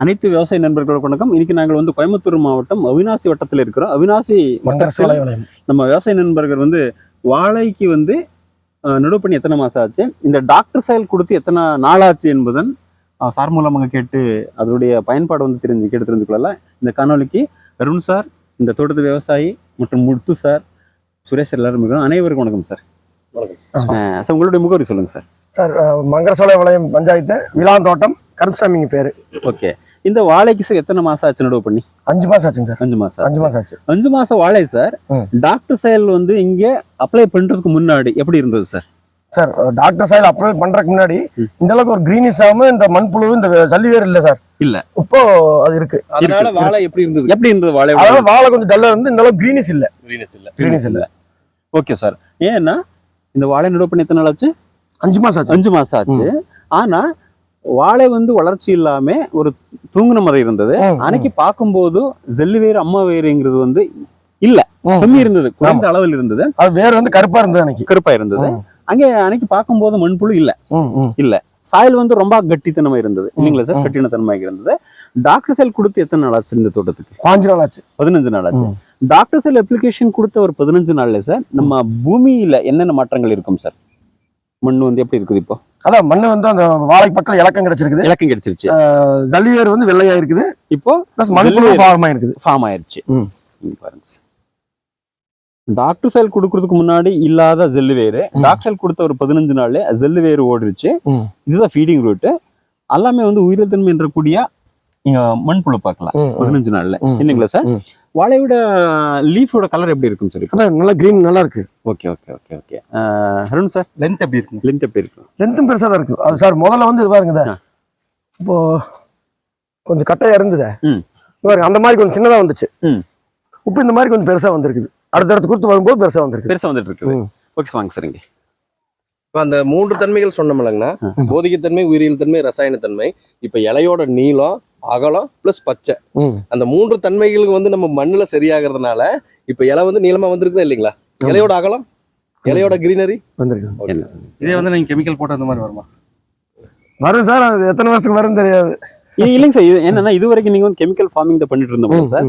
அனைத்து விவசாய நண்பர்களுக்கு வணக்கம். இன்னைக்கு நாங்கள் வந்து கோயம்புத்தூர் மாவட்டம் அவினாசி வட்டத்தில் இருக்கிறோம். அவினாசி வளையம் நம்ம விவசாய நண்பர்கள் வந்து வாழைக்கு வந்து நடவு பண்ணி எத்தனை மாசம் ஆச்சு? இந்த டாக்டர் செயல் கொடுத்து எத்தனை நாளாச்சு என்பதன் சார் மூலமாக கேட்டு அதனுடைய பயன்பாடு வந்து தெரிஞ்சு கேட்டு தெரிந்து கொள்ளலாம். இந்த காணொலிக்கு அருண் சார் இந்த தோட்டத்து விவசாயி மற்றும் முத்து சார் சுரேஷ் சார் எல்லாரும் இருக்கிறோம். அனைவருக்கும் வணக்கம் சார். அஹ், சார் உங்களுடைய முகவரி சொல்லுங்க சார். சார் அஹ், மங்கர் சோலை வளையம் பஞ்சாயத்து விளாந்தோட்டம் கருப்புசாமிங்க பேரு. ஓகே. இந்த வாழைக்கு சார் எத்தனை மாசம் ஆச்சு நடவு பண்ணி? அஞ்சு மாசம் ஆச்சுங்க சார் அஞ்சு மாசம் அஞ்சு மாசம் ஆச்சு. அஞ்சு மாசம் வாழை சார். டாக்டர் செயல் வந்து இங்க அப்ளை பண்றதுக்கு முன்னாடி எப்படி இருந்தது sir sir doctor soil apply பண்றதுக்கு முன்னாடி இந்த அளவுக்கு ஒரு கிரீனிஷ் ஆகாம இந்த மண்புழு இந்த சல்லி வேர் இல்ல சார் இல்ல. இப்போ அது இருக்கு. அதனால வாழை எப்படி இருந்தது? எப்படி இருந்தது வாழை? அதாவது வாழை கொஞ்சம் டல்லா இருந்து இந்த அளவுக்கு கிரீனிஷ் இல்ல. கிரீனஸ் இல்ல. கிரீனிஷ் இல்ல. ஓகே சார் ஏன்னா இந்த வாழை நடவு பண்ணி எத்தனை நாள் ஆச்சு? அஞ்சு மாசம் ஆச்சு. அஞ்சு மாசம் ஆச்சு. ஆனா வாழை வந்து வளர்ச்சி இல்லாம ஒரு தூங்குன மாதிரி இருந்தது. அன்னைக்கு பார்க்கும்போது ஜெல்லு வேறு அம்மா வேறுங்கிறது வந்து இல்ல. கம்மி இருந்தது குறைந்த அளவில் இருந்தது. அது வேர் வந்து கருப்பா இருந்தது அன்னைக்கு. கருப்பா இருந்தது. அங்க அன்னைக்கு பார்க்கும்போது மண்புழு இல்ல. ம். சாயல் வந்து ரொம்ப கட்டித்தனமா இருந்தது. இல்லைங்களா சார். கட்டினத்தனமாக இருந்தது. டாக்டர் செல் கொடுத்து எத்தனை நாள் ஆச்சு இந்த தோட்டத்துக்கு? பாஞ்சு நாள் ஆச்சு பதினஞ்சு நாள் ஆச்சு. டாக்டர் செல் அப்ளிகேஷன் கொடுத்த ஒரு பதினஞ்சு நாள்ல சார் நம்ம பூமியில என்னென்ன மாற்றங்கள் இருக்கும் சார்? மண் வந்து எப்படி இருக்குது இப்போ? அதான் மண்ணு வந்து அந்த வாழை பக்கம் இலக்கம் கிடைச்சிருக்குது. இலக்கம் கிடைச்சிருச்சு. அஹ், ஜல்லி வேர் வந்து வெள்ளையா இருக்குது. இப்போ பிளஸ் மண்புழு. ஃபார்ம் ஆயிருக்குது. ஃபார்ம் ஆயிருச்சு. பாருங்க டாக்டர் செல் கொடுக்கறதுக்கு முன்னாடி இல்லாத ஜெல்லு வேறு. டாக்டர் செல் கொடுத்த ஒரு பதினஞ்சு நாள்ல ஜெல்லு வேறு ஓடிருச்சு. இதுதான் ஃபீடிங் ரூட் எல்லாமே வந்து உயிரியல் தன்மை என்றக்கூடிய இங்க மண்புழு பார்க்கலாம். பதினஞ்சு நாள்ல. இல்லைங்களா சார். வாழையோட லீஃபோட கலர் எப்படி இருக்கும் சார் அதான் நல்லா கிரீன் நல்லா இருக்கு. Okay okay okay okay. Arun sir? Length எப்படி இருக்கு லென்த் எப்படி இருக்கும்? லென்த்தும் பெருசா தான் இருக்கு. அது சார் முதல்ல வந்து இது பாருங்க. இப்போ கொஞ்சம் கட்டையா இருந்தது. ம். பாருங்க அந்த மாதிரி கொஞ்சம் சின்னதா வந்துச்சு. இப்போ இந்த மாதிரி கொஞ்சம் பெருசா வந்திருக்குது. அடுத்தடுத்து கொடுத்து வரும்போது பெருசா வந்திருக்கு பெருசா வந்துட்டு இருக்குது ம். ஓகே வாங்க சார் இங்க. இப்ப அந்த மூன்று தன்மைகள் சொன்னோம்லங்கண்ணா போதிகத்தன்மை உயிரியல் தன்மை ரசாயன தன்மை இப்ப இலையோட நீளம் அகலம் பிளஸ் பச்சை. அந்த மூன்று தன்மைகளுக்கு வந்து நம்ம மண்ணுல சரியாகிறதுனால இப்ப இலை வந்து நீளமா வந்திருக்குதா இல்லைங்களா? இலையோட அகலம் இலையோட கிரீனரி வந்திருக்கு. இதே வந்து நீங்க கெமிக்கல் போட்டு அந்த மாதிரி வருமா? வரும் சார் அது எத்தனை வருஷத்துக்கு வரும் தெரியாது. இல்லைங்க சார் இது என்னன்னா இது வரைக்கும் நீங்க வந்து கெமிக்கல் ஃபார்மிங் தான் பண்ணிட்டு இருந்தோம் சார்.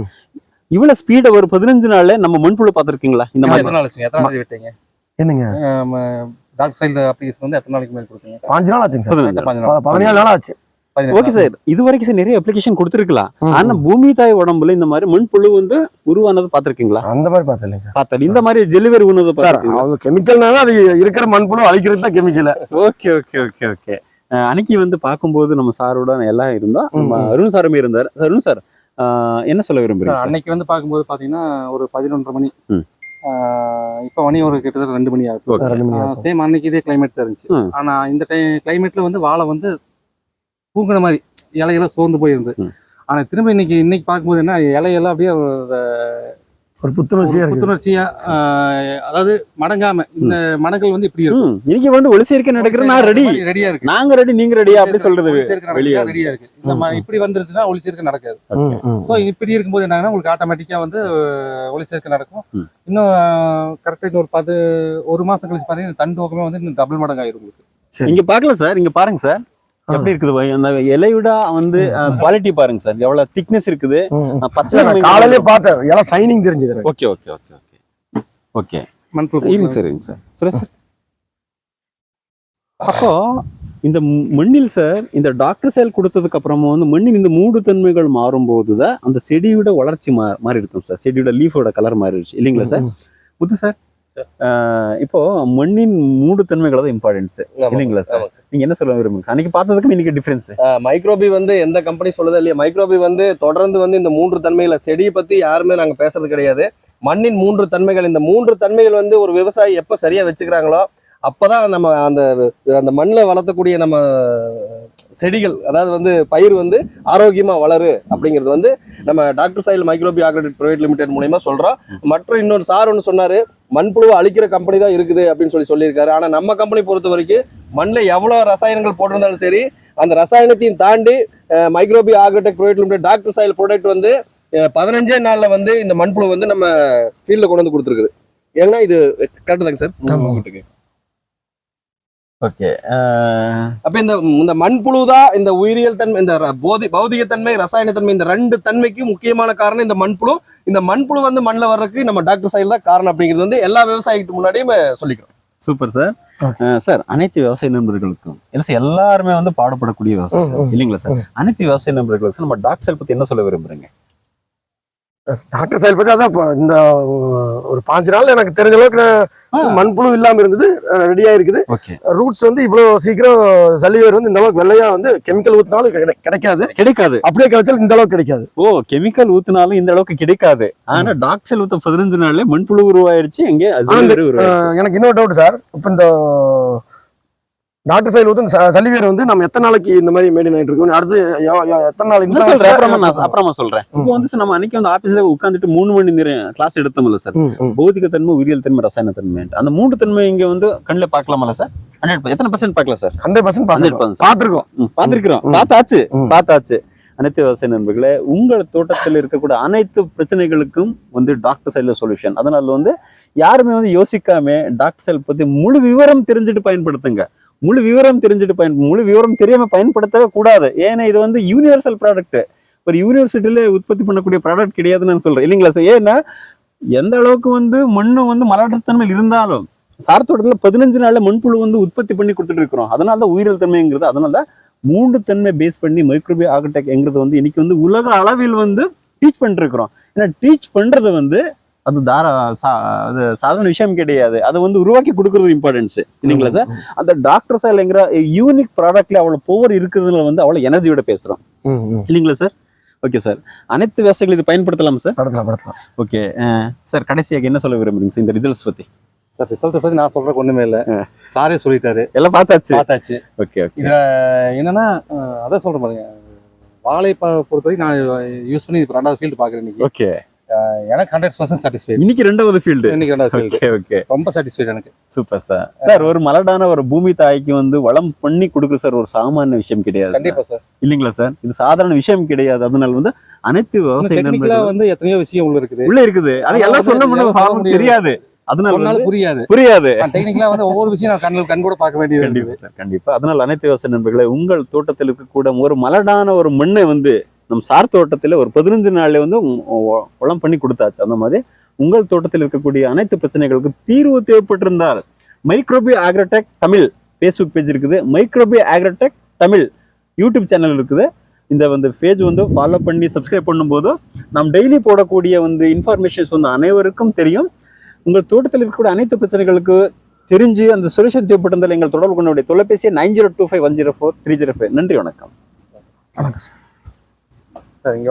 இவ்வளவு ஸ்பீட ஒரு பதினஞ்சு நாள்ல நம்ம மண்புழு பார்த்திருக்கீங்களா இந்த மாதிரி? எத்தனை நாள் விட்டீங்க என்னங்க? டாக் சைடு அப்ளிகேஷன் வந்து எத்தனை நாளைக்கு மேல் கொடுத்தீங்க? பாஞ்சு நாள் ஆச்சுங்க பதினேழு நாள் ஆச்சு. Okay sir. இது வரைக்கும் சார் நிறைய அப்ளிகேஷன் கொடுத்துருக்கலாம். ஆனா பூமி தாய் உடம்புல இந்த மாதிரி மண்புழு வந்து உருவானது பார்த்திருக்கீங்களா? அந்த மாதிரி பார்த்தேன் சார். பார்த்தா இந்த மாதிரி ஜெலிவரி உணவு சார் அவங்க கெமிக்கல்னால அது இருக்கிற மண்புழு அழிக்கிறது தான் chemical okay okay okay okay. அன்னைக்கு வந்து பார்க்கும்போது நம்ம சாரோட எல்லாம் இருந்தோம். நம்ம. அருண் சாருமே இருந்தார். அருண் சார் என்ன சொல்ல விரும்புறீங்க? அன்னைக்கு வந்து பார்க்கும்போது பாத்தீங்கன்னா ஒரு பதினொன்றரை மணி. இப்போ மணி ஒரு கிட்டத்தட்ட ரெண்டு மணி மணி ஆகும். சேம் அன்னைக்கு இதே கிளைமேட் தான் இருந்துச்சு. ஆனா இந்த டைம் கிளைமேட்ல வந்து வாழை வந்து பூங்கின மாதிரி இலையெல்லாம் சோர்ந்து போயிருந்து. ஆனா திரும்ப இன்னைக்கு இன்னைக்கு பார்க்கும்போது என்ன இலையெல்லாம் அப்படியே ஒரு புத்துணர்ச்சியா இருக்கு புத்துணர்ச்சியா அதாவது மடங்காம இந்த மடங்கள் வந்து இப்படி இருக்கும். இன்னைக்கு வந்து ஒளி சேர்க்கை நடக்கிற நான் ரெடி ரெடியா இருக்கு. நாங்க ரெடி நீங்க ரெடியா அப்படி சொல்றது ஒளி சேர்க்கை வெளியே நடக்குதா? ரெடியா இருக்கு. இந்த மா- இப்படி வந்துருச்சுன்னா ஒளி சேர்க்கை நடக்காது. ஸோ இப்படி இருக்கும்போது என்னன்னா உங்களுக்கு ஆட்டோமேட்டிக்கா வந்து ஒளி சேர்க்கை நடக்கும். இன்னும் கரெக்டாக இன்னும் ஒரு பத்து ஒரு மாசம் கழிச்சு பாத்தீங்கன்னா தண்டு வந்து இன்னும் டபுள் மடங்கு ஆயிரும் உங்களுக்கு. இங்க பாக்கலாம் சார் இங்க பாருங்க சார். எப்படி இருக்குது. அந்த இலையோட வந்து குவாலிட்டி பாருங்க சார். எவ்வளவு திக்னஸ் இருக்குது. பச்சை காலையிலே பார்த்தேன். எல்லாம் சைனிங் தெரிஞ்சது. Okay okay okay okay. Okay. இருங்க சார் இருங்க சார். சுரேஷ் சார். அப்போ இந்த மண்ணில் சார் இந்த டாக்டர் செயல் கொடுத்ததுக்கு அப்புறமா வந்து மண்ணின் இந்த மூடு தன்மைகள் மாறும்போது தான் அந்த செடியோட வளர்ச்சி மா மாறி இருக்கும் சார். செடியோட லீஃபோட கலர் மாறிடுச்சு. இல்லைங்களா சார். முத்து சார்? இப்போ மண்ணின் மூடு தன்மைகள் தான் இம்பார்ட்டன்ஸ் இல்லைங்களா சார் நீங்க என்ன சொல்ல விரும்புங்க அன்னைக்கு பார்த்ததுக்கு இன்னைக்கு டிஃபரன்ஸ் மைக்ரோபி வந்து எந்த கம்பெனி சொல்லுதோ இல்லையா மைக்ரோபி வந்து தொடர்ந்து வந்து இந்த மூன்று தன்மைகளை செடியை பத்தி யாருமே நாங்க பேசுறது கிடையாது. மண்ணின் மூன்று தன்மைகள் இந்த மூன்று தன்மைகள் வந்து ஒரு விவசாயி எப்ப சரியா வச்சுக்கிறாங்களோ அப்பதான் நம்ம அந்த அந்த மண்ணில் வளர்த்தக்கூடிய நம்ம செடிகள் அதாவது வந்து பயிர் வந்து ஆரோக்கியமா வளரு அப்படிங்கிறது வந்து நம்ம doctor soil Microbi Agrotech private limited மூலயமா சொல்றோம். மற்ற இன்னொரு சார் ஒன்று சொன்னாரு மண்புழுவை அழிக்கிற கம்பெனி தான் இருக்குது அப்படின்னு சொல்லி சொல்லியிருக்காரு. ஆனா நம்ம கம்பெனி பொறுத்த வரைக்கும் மண்ணில் எவ்வளவு ரசாயனங்கள் போட்டிருந்தாலும் சரி அந்த ரசாயனத்தையும் தாண்டி Microbi Agrotech private limited doctor soil product வந்து பதினஞ்சே நாள்ல வந்து இந்த மண்புழு வந்து நம்ம ஃபீல்டில் கொண்டு வந்து கொடுத்துருக்குது. ஏன்னா இது கரெக்டு தாங்க சார்? ஓகே அப்ப இந்த இந்த மண்புழு தான் இந்த உயிரியல் தன்மை இந்த போதி பௌதிக தன்மை ரசாயன தன்மை இந்த ரெண்டு தன்மைக்கு முக்கியமான காரணம் இந்த மண்புழு இந்த மண்புழு வந்து மண்ணில் வர்றதுக்கு நம்ம டாக்டர் சைல் தான் காரணம் அப்படிங்கிறது வந்து எல்லா விவசாயிகிட்ட முன்னாடியும் சொல்லிக்கிறோம். Super sir. சார் அனைத்து விவசாய நண்பர்களுக்கும் இல்லை சார் எல்லாருமே வந்து பாடுபடக்கூடிய விவசாயம் இல்லைங்களா சார்? அனைத்து விவசாய நண்பர்களுக்கும் நம்ம டாக் செல் பத்தி என்ன சொல்ல விரும்புறீங்க? டாக்டர் சைல் பத்தி அதான் இந்த ஒரு பாஞ்சு நாள் எனக்கு தெரிஞ்ச அளவுக்கு மண்புழு இல்லாம இருந்தது ரெடியா இருக்குது ஓகே. ரூட்ஸ் வந்து இவ்வளவு சீக்கிரம் சளிவேர் வந்து இந்த அளவுக்கு வெள்ளையா வந்து கெமிக்கல் ஊத்தினாலும் கிடை- கிடைக்காது. கிடைக்காது. அப்படியே கிடைச்சாலும் இந்த அளவுக்கு கிடைக்காது. ஓ கெமிக்கல் ஊத்துனாலும் இந்த அளவுக்கு கிடைக்காது. ஆனா டாக் செல் ஊத்த பதினஞ்சு நாள்ல மண்புழு உருவாயிருச்சு எங்க எனக்கு இன்னொரு டவுட் சார் இப்போ இந்த டாக்டர் சைல் வந்து ச- சளிவேர் வந்து நம்ம எத்தனை நாளைக்கு இந்த மாதிரி மெயின்டைன் ஆயிட்டு இருக்கோம் அடுத்து எத்தனை நாள் என்ன சொல்றேன். அப்புறமா நான் அப்புறமா சொல்றேன். இப்போ வந்து நம்ம அன்னைக்கு வந்து ஆபீஸ்ல உட்காந்துட்டு மூணு மணி நேரம் கிளாஸ் எடுத்தோம்ல சார். பௌதிக தன்மை உயிரியல் தன்மை ரசாயன தன்மை அந்த மூன்று தன்மை இங்க வந்து கண்ணில் பார்க்கலாமல சார் ஹண்ட்ரட் எத்தனை பர்சன்ட் பார்க்கலாம் சார் 100% பார்த்திருக்கோம். 100% பார்த்திருக்கோம். பார்த்திருக்கிறோம். பார்த்தாச்சு. பார்த்தாச்சு. அனைத்து விவசாய நண்பர்களே உங்கள் தோட்டத்தில் இருக்கக்கூடிய அனைத்து பிரச்சனைகளுக்கும் வந்து டாக்டர் சைட்ல சொல்யூஷன் அதனால வந்து யாருமே வந்து யோசிக்காம டாக்டர் செல் பத்தி முழு விவரம் தெரிஞ்சுட்டு பயன்படுத்துங்க. முழு விவரம் தெரிஞ்சுட்டு பயன் முழு விவரம் தெரியாமல் பயன்படுத்தவே கூடாது. ஏன்னா இது வந்து யூனிவர்சல் ப்ராடக்ட் ஒரு யூனிவர்சிட்டியில உற்பத்தி பண்ணக்கூடிய ப்ராடக்ட் கிடையாதுன்னு நான் சொல்கிறேன் இல்லைங்களா சார் ஏன்னா எந்த அளவுக்கு வந்து மண்ணும் வந்து மலட்டுத்தன்மையில் இருந்தாலும் சார்த்தோட்டத்தில் பதினஞ்சு நாளில் மண்புழு வந்து உற்பத்தி பண்ணி கொடுத்துட்டு இருக்கிறோம். அதனால தான் உயிரியல் தன்மைங்கிறது அதனால தான் மூன்று தன்மை பேஸ் பண்ணி மைக்ரோபி ஆர்கிடெக்ட்ங்கிறது வந்து இன்னைக்கு வந்து உலக அளவில் வந்து டீச் பண்ணிட்டு இருக்கிறோம். ஏன்னா டீச் பண்ணுறது வந்து அது தார சா அது சாதாரண விஷயம் கிடையாது. அதை வந்து உருவாக்கி கொடுக்கறது இம்பார்ட்டன்ஸ் இல்லைங்களா சார் அந்த டாக்டர் சார்ங்கிற யூனிக் ப்ராடக்ட்ல அவ்வளவு பவர் இருக்கிறதுல வந்து அவ்வளவு எனர்ஜியோட பேசுறோம். ம், ம். இல்லைங்களா சார் ஓகே சார் அனைத்து விவசாயிகள் இது பயன்படுத்தலாம் சார் படுத்தலாம் படுத்தலாம். ஓகே சார் கடைசியாக என்ன சொல்ல விரும்புறீங்க சார் இந்த ரிசல்ட்ஸ் பத்தி? சார் ரிசல்ட் பத்தி நான் சொல்றதுக்கு ஒண்ணுமே இல்ல. சாரே சொல்லிட்டாரு. எல்லாம் பார்த்தாச்சு? பார்த்தாச்சு. ஓகே ஓகே இதுல என்னன்னா அதான் சொல்றேன் பாருங்க. வாழை ப- பொறுத்தவரைக்கும் நான் யூஸ் பண்ணி இப்போ ரெண்டாவது ஃபீல்டு பாக்குறேன் இன்னைக்கு. ஓகே எனக்கு ஹண்ட்ரட் பர்சன்ட் சாட்டிஸ்ஃபைட் இன்னைக்கு ரெண்டாவது ஃபீல்டு இன்னைக்கு ரெண்டாவது ஃபீல்டு ஓகே ரொம்ப சாட்டிஸ்ஃபைட் எனக்கு. சூப்பர் சார் சார் ஒரு மலடான ஒரு பூமி தாய்க்கு வந்து வளம் பண்ணி கொடுக்குற சார் ஒரு சாமானிய விஷயம் கிடையாது. கண்டிப்பா சார் இல்லைங்களா சார் இது சாதாரண விஷயம் கிடையாது. அதனால வந்து அனைத்து விவசாய டெக்னிக்கலா நண்பர்கள் வந்து எத்தனையோ விஷயம் உள்ள இருக்குது. உள்ள இருக்குது. ஆனா எல்லாம் சொல்ல. தெரியாது. அதனால புரியாது. புரியாது. டெக்னிக்கலா வந்து ஒவ்வொரு விஷயம் நான் கண்ணில் கண் கூட பார்க்க வேண்டியது கண்டிப்பா சார் கண்டிப்பா. அதனால அனைத்து விவசாய நண்பர்களே உங்கள் தோட்டத்தில் இருக்கக்கூட ஒரு மலடான ஒரு மண்ணை வந்து நம் சார் தோட்டத்தில் ஒரு பதினஞ்சு நாளில் வந்து உளம் பண்ணி கொடுத்தாச்சு. அந்த மாதிரி உங்கள் தோட்டத்தில் இருக்கக்கூடிய அனைத்து பிரச்சனைகளுக்கு தீர்வு தேவைப்பட்டிருந்தால் Microbi Agrotech Tamil Facebook page இருக்குது. Microbi Agrotech Tamil YouTube channel இருக்குது. இந்த வந்து பேஜ் வந்து ஃபாலோ பண்ணி சப்ஸ்கிரைப் பண்ணும்போது நாம் டெய்லி போடக்கூடிய வந்து இன்ஃபர்மேஷன்ஸ் வந்து அனைவருக்கும் தெரியும். உங்கள் தோட்டத்தில் இருக்கக்கூடிய அனைத்து பிரச்சனைகளுக்கு தெரிஞ்சு அந்த சொல்யூஷன் தேவைப்பட்டிருந்தால் எங்கள் தொடர்பு கொண்டு தொலைபேசி nine zero two five one zero four three zero five. நன்றி வணக்கம். வணக்கம் சார். சார் இங்க